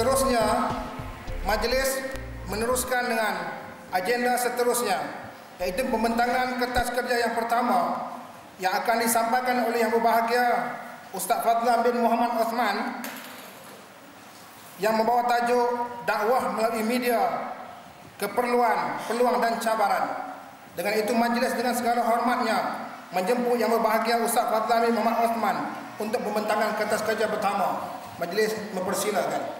Seterusnya, majlis meneruskan dengan agenda seterusnya iaitu pembentangan kertas kerja yang pertama yang akan disampaikan oleh yang berbahagia Ustaz Fadlan bin Muhammad Osman yang membawa tajuk dakwah melalui media keperluan, peluang dan cabaran. Dengan itu majlis dengan segala hormatnya menjemput yang berbahagia Ustaz Fadlan bin Muhammad Osman untuk pembentangan kertas kerja pertama. Majlis mempersilakan.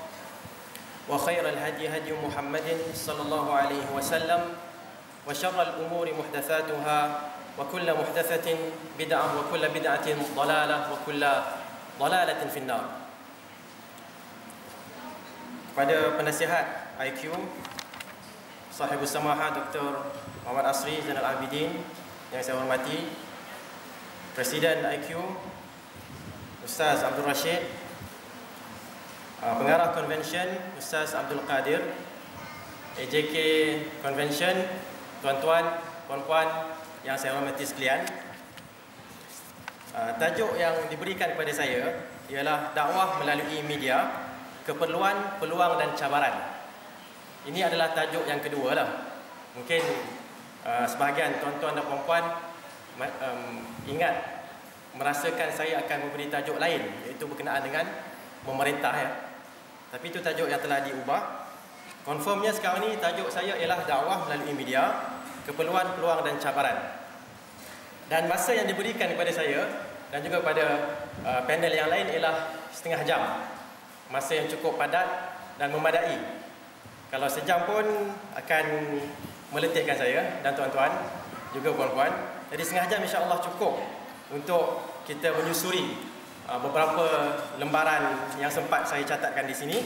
وخير الهدي هدي محمد صلى الله عليه وسلم وشر الأمور محدثاتها وكل محدثة بدعة وكل بدعة ضلالة وكل ضلالة في النار Kepada penasihat IQ Sahibus Samaha Dr. Muhammad Asri Zainal Abidin Yang saya hormati Presiden IQ Ustaz Abdul Rashid Uh, pengarah convention Ustaz Abdul Qadir. AJK convention tuan-tuan puan-puan yang saya hormati sekalian. Uh, tajuk yang diberikan kepada saya ialah dakwah melalui media keperluan peluang dan cabaran. Ini adalah tajuk yang kedua lah mungkin uh, sebahagian tuan-tuan dan puan-puan um, ingat merasakan saya akan memberi tajuk lain iaitu berkenaan dengan pemerintah ya tapi itu tajuk yang telah diubah. Konfirmnya sekarang ni tajuk saya ialah dakwah melalui media, keperluan, peluang dan cabaran. Dan masa yang diberikan kepada saya dan juga kepada uh, panel yang lain ialah setengah jam. Masa yang cukup padat dan memadai. Kalau sejam pun akan meletihkan saya dan tuan-tuan juga puan-puan. Jadi setengah jam insya-Allah cukup untuk kita menyusuri beberapa lembaran yang sempat saya catatkan di sini